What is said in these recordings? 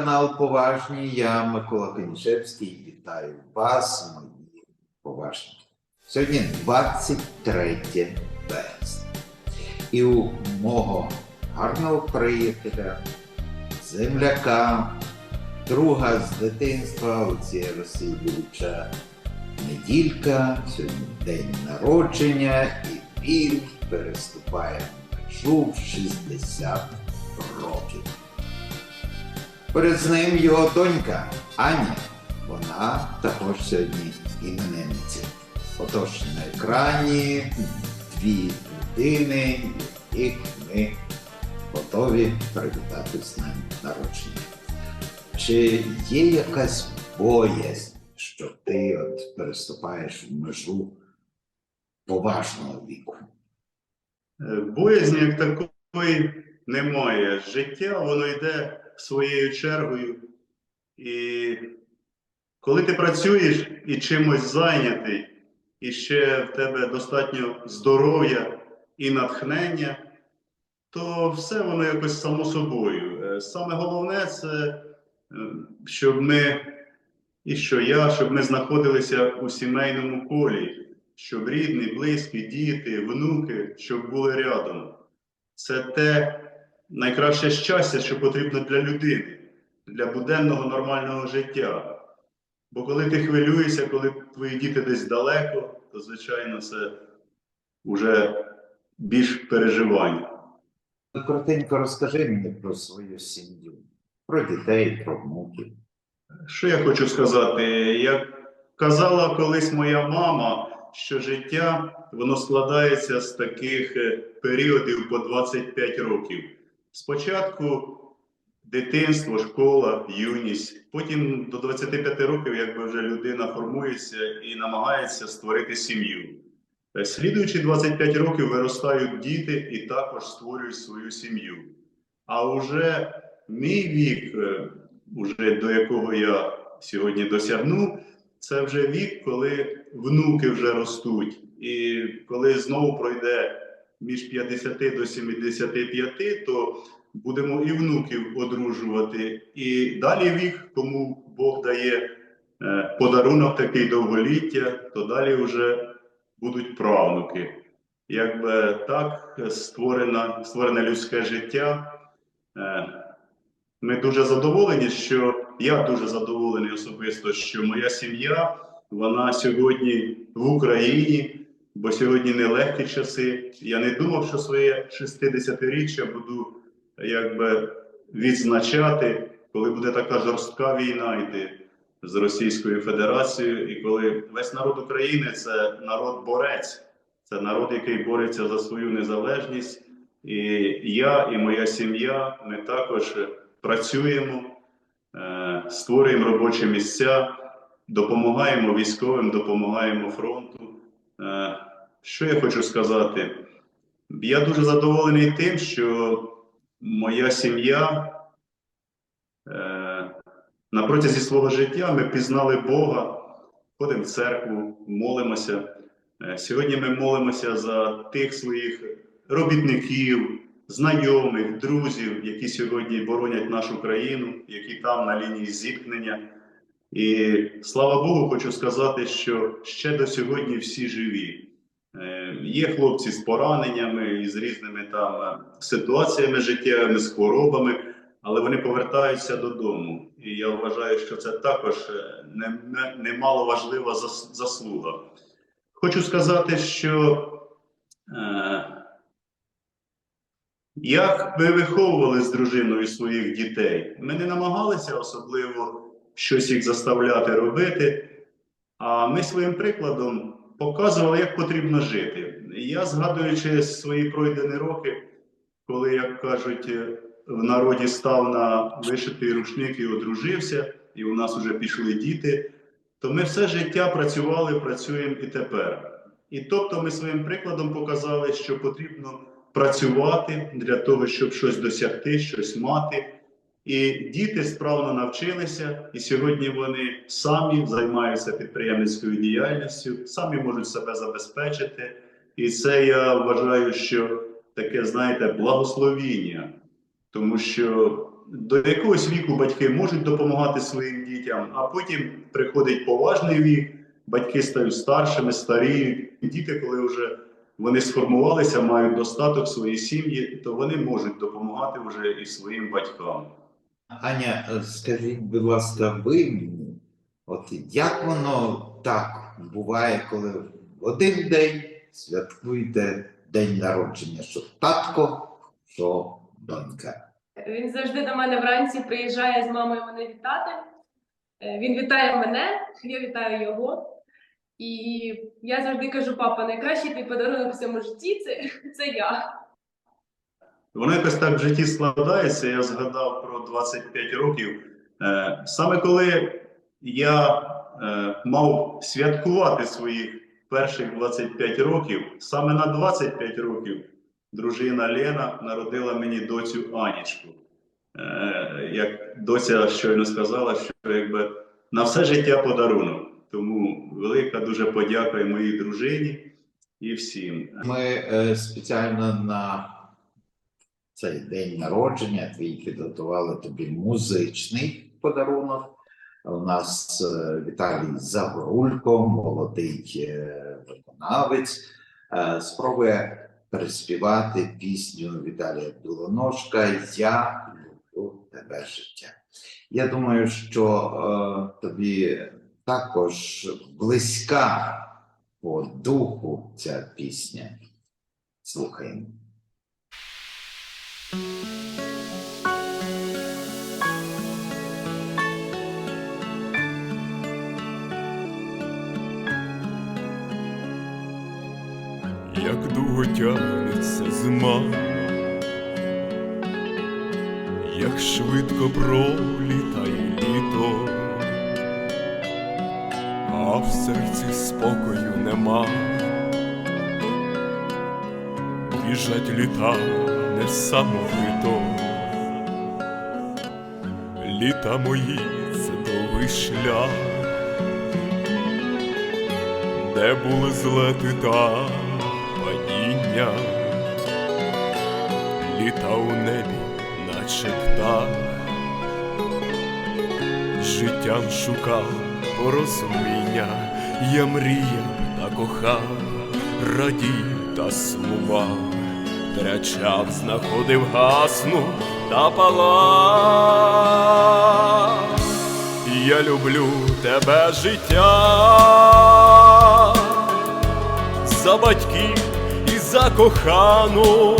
Онлайн-канал Поважні. Я Микола Конішевський. Вітаю вас, мої поважні. Сьогодні 23 березня. І у мого гарного приятеля, земляка, друга з дитинства Олексія Васильовича неділька, сьогодні день народження, і він переступає межу в 60 років. Перед ним його донька Аня. Вона також сьогодні іменинниця. Отож на екрані дві людини, яких ми готові привітати з ним народження. Чи є якась боязнь, що ти от переступаєш в межу поважного віку? Е, Боязні як такої немає. Життя воно йде своєю чергою. І коли ти працюєш і чимось зайнятий, і ще в тебе достатньо здоров'я і натхнення, то все воно якось само собою. Е, Саме головне це, е, щоб ми, і що я, щоб ми знаходилися у сімейному колі, щоб рідні, близькі, діти, внуки, щоб були рядом. Це те найкраще щастя, що потрібно для людини, для буденного нормального життя. Бо коли ти хвилюєшся, коли твої діти десь далеко, то, звичайно, це вже більш переживання. Коротенько розкажи мені про свою сім'ю, про дітей, про внуків. Що я хочу сказати? Як казала колись моя мама, що життя воно складається з таких е, періодів по 25 років. Спочатку дитинство, школа, юність, потім до 25 років, якби вже людина формується і намагається створити сім'ю. Е, Слідуючи 25 років виростають діти і також створюють свою сім'ю. А вже мій вік, е, уже до якого я сьогодні досягнув, це вже вік, коли внуки вже ростуть. І коли знову пройде між 50 до 75, то будемо і внуків одружувати. І далі вік, кому Бог дає е, подарунок такий довголіття, то далі вже будуть правнуки. Якби так створено, створене людське життя. Е, Ми дуже задоволені, що я дуже задоволений особисто, що моя сім'я вона сьогодні в Україні, бо сьогодні нелегкі часи. Я не думав, що своє 60-річчя буду якби відзначати, коли буде така жорстка війна йти з Російською Федерацією, і коли весь народ України це народ борець, це народ, який бореться за свою незалежність. І я, і моя сім'я, ми також працюємо, е, створюємо робочі місця, допомагаємо військовим, допомагаємо фронту. Е, Що я хочу сказати? Я дуже задоволений тим, що моя сім'я е, на протязі свого життя ми пізнали Бога, ходимо в церкву, молимося. Е, Сьогодні ми молимося за тих своїх робітників, знайомих, друзів, які сьогодні боронять нашу країну, які там на лінії зіткнення. І слава Богу, хочу сказати, що ще до сьогодні всі живі. Е, Є хлопці з пораненнями і з різними там е, ситуаціями життєвими, з хворобами, але вони повертаються додому. І я вважаю, що це також е, не- не- немало важлива заслуга. Хочу сказати, що е, як ми виховували з дружиною своїх дітей, ми не намагалися особливо щось їх заставляти робити, а ми своїм прикладом показували, як потрібно жити. Я, згадуючи свої пройдені роки, коли, як кажуть, е, в народі став на вишитий рушник і одружився, і у нас вже пішли діти, то ми все життя працювали, працюємо і тепер. І тобто ми своїм прикладом показали, що потрібно працювати для того, щоб щось досягти, щось мати. І діти справно навчилися, і сьогодні вони самі займаються підприємницькою діяльністю, самі можуть себе забезпечити. І це я вважаю, що таке, знаєте, благословіння, тому що до якогось віку батьки можуть допомагати своїм дітям, а потім приходить поважний вік, батьки стають старшими, старіють. Діти, коли вже вони сформувалися, мають достаток свої сім'ї, то вони можуть допомагати вже і своїм батькам. Аня, е, скажіть, будь ласка, ви от як воно так буває, коли в один день святкуєте день народження, що татко, що донька? Він завжди до мене вранці приїжджає з мамою мене вітати. Е, Він вітає мене, я вітаю його. І я завжди кажу: папа, найкращий твій подарунок в цьому житті це, це я. Воно якось так в житті складається. Я згадав про 25 років. Е, Саме коли я е, мав святкувати своїх перших 25 років, саме на 25 років дружина Лена народила мені доцю Анічку. Е, Як доця щойно сказала, що якби на все життя подарунок. Тому велика дуже подяка і моїй дружині і всім. Ми спеціально на цей день народження твій підготували тобі музичний подарунок. У нас е, Віталій Загорулько, молодий е, виконавець, е, спробує переспівати пісню Віталія Дулоножка Я люблю тебе життя. Я думаю, що тобі також близька по духу ця пісня. Слухаємо. Як довго тягнеться зима, як швидко пролітає літо, а в серці спокою нема, біжать літа несамовито, літа мої це довгий шлях. Де були злети та падіння, літа у небі, наче птах, життям шукав порозуміння, я мріяв та кохав, радів та сумував, трачав, знаходив гасну та палав. Я люблю тебе життя за батьків і за кохану.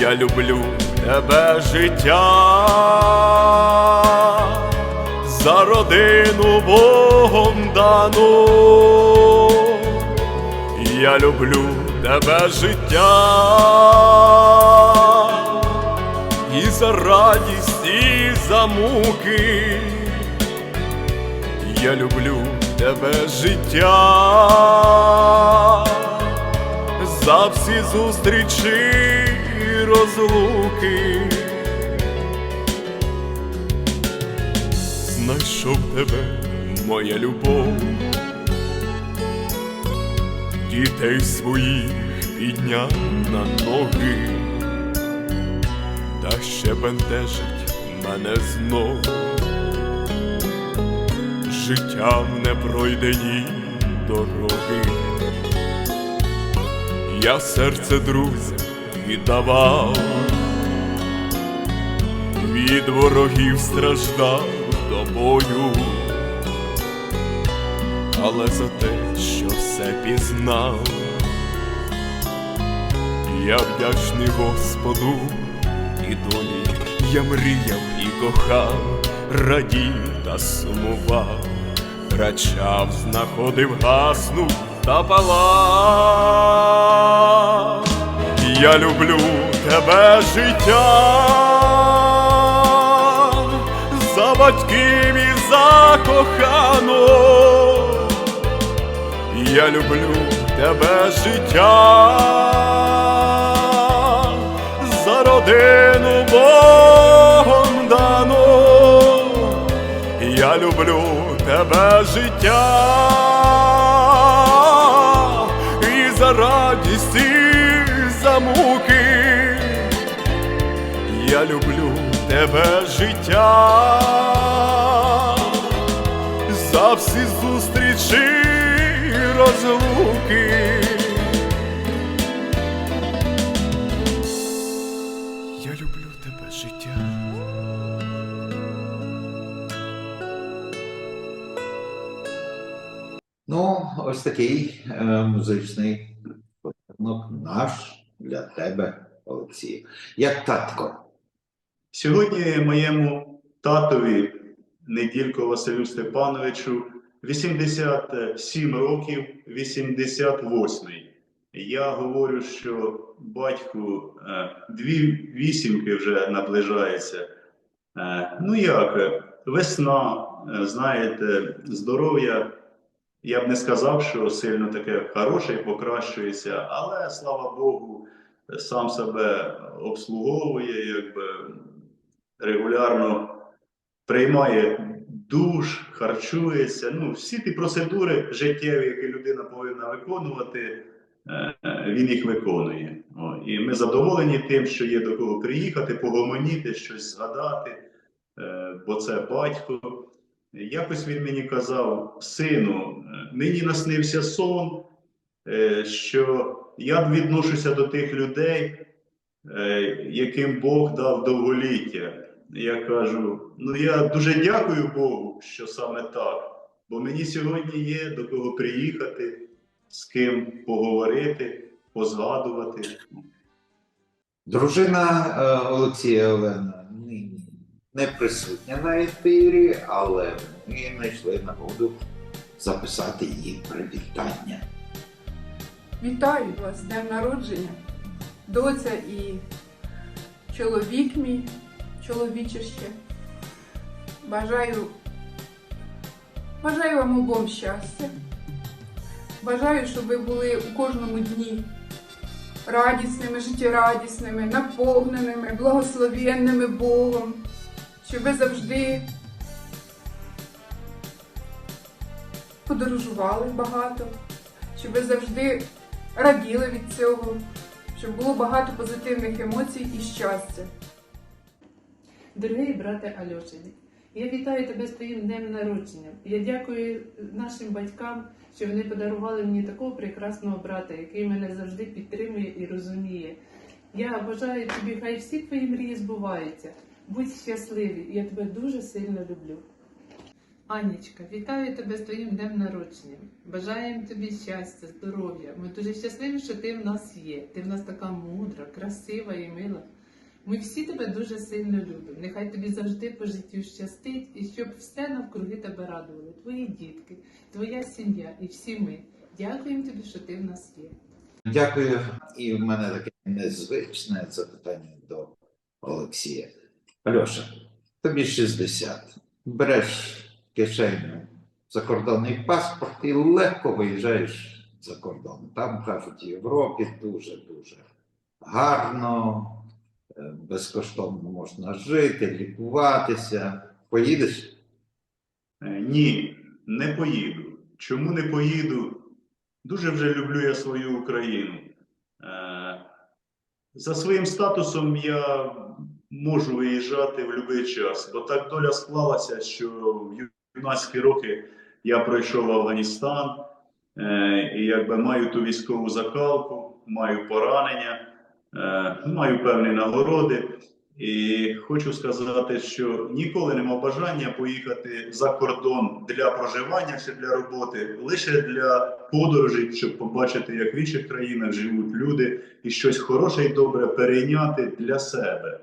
Я люблю тебе життя за родину Богом дану. Я люблю тебе життя і за радість, і за муки. Я люблю тебе життя, за всі зустрічі і розлуки. Знайшов тебе, моя любов, дітей своїх підняв на ноги. Та ще бентежить мене знов. Життям не пройдені дороги, я серце друзям віддавав, від ворогів страждав тобою, але за те, що все пізнав, я вдячний Господу і долі я мріяв і кохав, радів та сумував, трачав, знаходив гасну та палав. Я люблю тебе життя, за батьків і за кохану. Я люблю тебе життя за родину Богом дану. Я люблю тебе життя і за радість, і за муки. Я тебе життя, за всі зустрічі розлуки. Я люблю тебе життя. Ну, ось такий е, музичний подарунок наш для тебе, Олексій. Як татко. Сьогодні моєму татові, неділько Василю Степановичу, 87 років, 88. Я говорю, що батьку е, дві вісімки вже наближається. Е, Ну як, е, весна, знаєте, здоров'я. Я б не сказав, що сильно таке хороше і покращується, але слава Богу, сам себе обслуговує, якби регулярно приймає душ, харчується. Ну, всі ті процедури життєві, які людина повинна виконувати, е, е, він їх виконує. О, і ми задоволені тим, що є до кого приїхати, погомоніти, щось згадати, е, бо це батько. Якось він мені казав, сину, мені наснився сон, що я відношуся до тих людей, яким Бог дав довголіття. Я кажу: ну я дуже дякую Богу, що саме так, бо мені сьогодні є до кого приїхати, з ким поговорити, позгадувати. Дружина е, Олексія Олена нині не присутня на ефірі, але ми знайшли нагоду записати їй привітання. Вітаю вас з днем народження, доця і чоловік мій, чоловічище. Бажаю, бажаю вам обом щастя. Бажаю, щоб ви були у кожному дні радісними, життєрадісними, наповненими, благословенними Богом, щоб ви завжди подорожували багато, щоб ви завжди раділи від цього, щоб було багато позитивних емоцій і щастя. Дорогий брате Альошині, я вітаю тебе з твоїм днем народження. Я дякую нашим батькам, що вони подарували мені такого прекрасного брата, який мене завжди підтримує і розуміє. Я бажаю тобі, хай всі твої мрії збуваються. Будь щасливий, я тебе дуже сильно люблю. Анічка, вітаю тебе з твоїм днем народження. Бажаємо тобі щастя, здоров'я. Ми дуже щасливі, що ти в нас є. Ти в нас така мудра, красива і мила. Ми всі тебе дуже сильно любимо. Нехай тобі завжди по життю щастить і щоб все навкруги тебе радували. Твої дітки, твоя сім'я і всі ми. Дякуємо тобі, що ти в нас є. Дякую. І в мене таке незвичне запитання до Олексія. Альоша, тобі 60. Береш кишеню закордонний паспорт і легко виїжджаєш за кордон. Там кажуть, в Європі дуже-дуже гарно, безкоштовно можна жити, лікуватися. Поїдеш? Е, Ні, не поїду. Чому не поїду? Дуже вже люблю я свою Україну. Е, За своїм статусом я можу виїжджати в будь-який час, бо так доля склалася, що в юнацькі роки я пройшов Афганістан е, і якби маю ту військову закалку, маю поранення, маю певні нагороди. І хочу сказати, що ніколи не мав бажання поїхати за кордон для проживання чи для роботи, лише для подорожей, щоб побачити, як в інших країнах живуть люди, і щось хороше і добре перейняти для себе.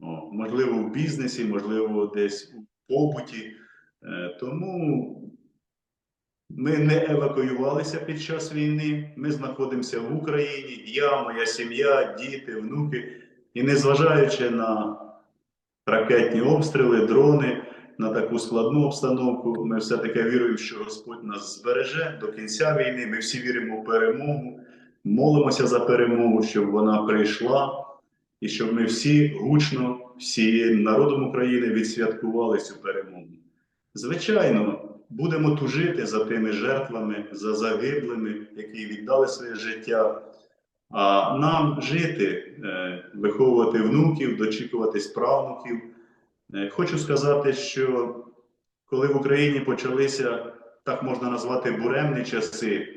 О, можливо, в бізнесі, можливо, десь у побуті. Е, Тому ми не евакуювалися під час війни. Ми знаходимося в Україні. Я, моя сім'я, діти, внуки. І незважаючи на ракетні обстріли, дрони, на таку складну обстановку, ми все-таки віруємо, що Господь нас збереже до кінця війни. Ми всі віримо в перемогу, молимося за перемогу, щоб вона прийшла, і щоб ми всі гучно, всією народом України відсвяткували цю перемогу. Звичайно, будемо тужити за тими жертвами, за загиблими, які віддали своє життя. А нам жити, е, виховувати внуків, дочікуватись правнуків, Е, Хочу сказати, що коли в Україні почалися, так можна назвати, буремні часи,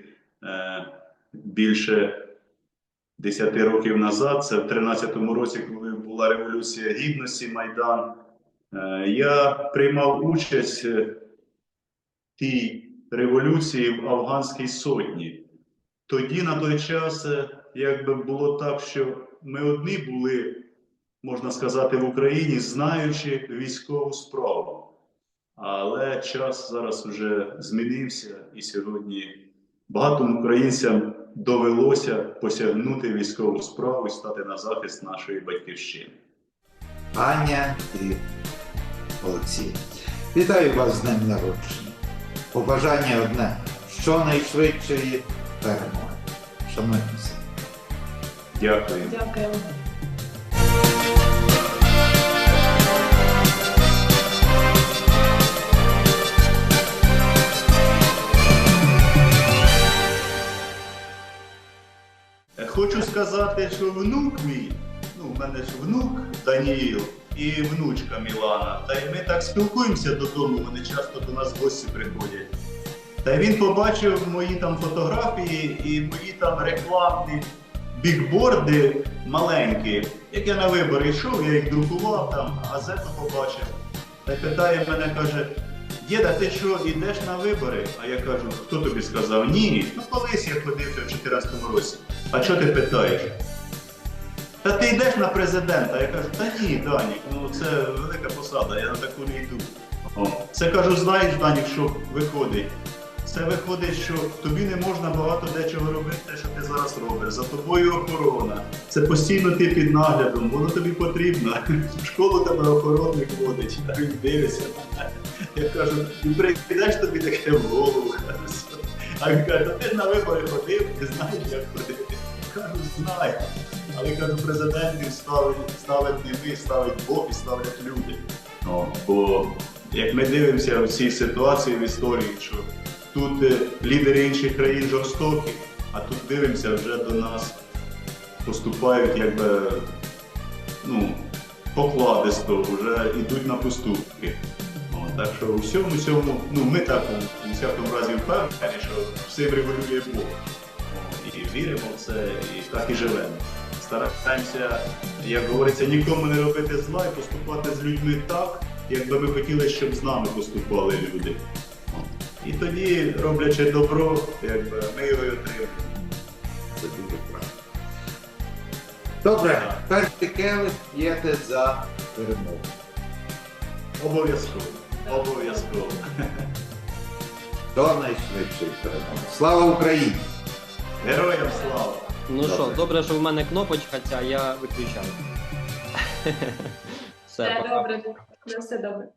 е, більше 10 років назад, це в 13-му році, коли була Революція Гідності, Майдан, я приймав участь тій революції в Афганській сотні. Тоді на той час е, якби було так, що ми одні були, можна сказати, в Україні, знаючи військову справу. Але час зараз вже змінився, і сьогодні багатьом українцям довелося посягнути військову справу і стати на захист нашої батьківщини. Аня і Олексій. Вітаю вас з днем народження. Побажання одне щонайшвидшої перемоги. Шануємося. Дякую. Дякуємо. Е, Хочу сказати, що внук мій, ну, в мене ж внук Даніїл і внучка Мілана. Та й ми так спілкуємося додому, вони часто до нас в гості приходять. Та він побачив мої там фотографії і мої там рекламні бікборди маленькі. Як я на вибори йшов, я їх друкував, там газету побачив. Та й питає мене, каже, Діда, ти що, йдеш на вибори? А я кажу, хто тобі сказав? Ні. Ну колись я ходив в 2014 році. А що ти питаєш? Та ти йдеш на президента? Я кажу, та ні, Данік, ну це велика посада, я на таку не йду. Це кажу, знаєш, Данік, що виходить. Це виходить, що тобі не можна багато дечого робити, те, що ти зараз робиш. За тобою охорона. Це постійно ти під наглядом, воно тобі потрібно. В школу тебе охоронник водить, а він дивиться. Я кажу, і прийдеш тобі таке в голову. А він каже, ти на вибори ходив, ти знаєш, як ходити. Кажу, знаю. Але кажу, президентів ставить, ставить не ми, ставить Бог і ставлять люди. О, бо як ми дивимося в цій ситуації в історії, що тут е, лідери інших країн жорстокі, а тут дивимося, вже до нас поступають якби ну, покладисто, вже йдуть на поступки. Так що у всьому цьому, ну ми так у всякому разі впевнені, що всім регулює Бог. Віримо в це, і так і живемо. Стараємося, як говориться, нікому не робити зла і поступати з людьми так, якби ми хотіли, щоб з нами поступали люди. І тоді, роблячи добро, якби ми його отримуємо. Це дуже правильно. Добре, перший келих п'єте за перемогу. Обов'язково. Обов'язково. До найшвидшої перемоги. Слава Україні! Героям слава! Ну що, Добре. добре, що в мене кнопочка ця, я виключаю. Все, Все пока. добре. На все добре.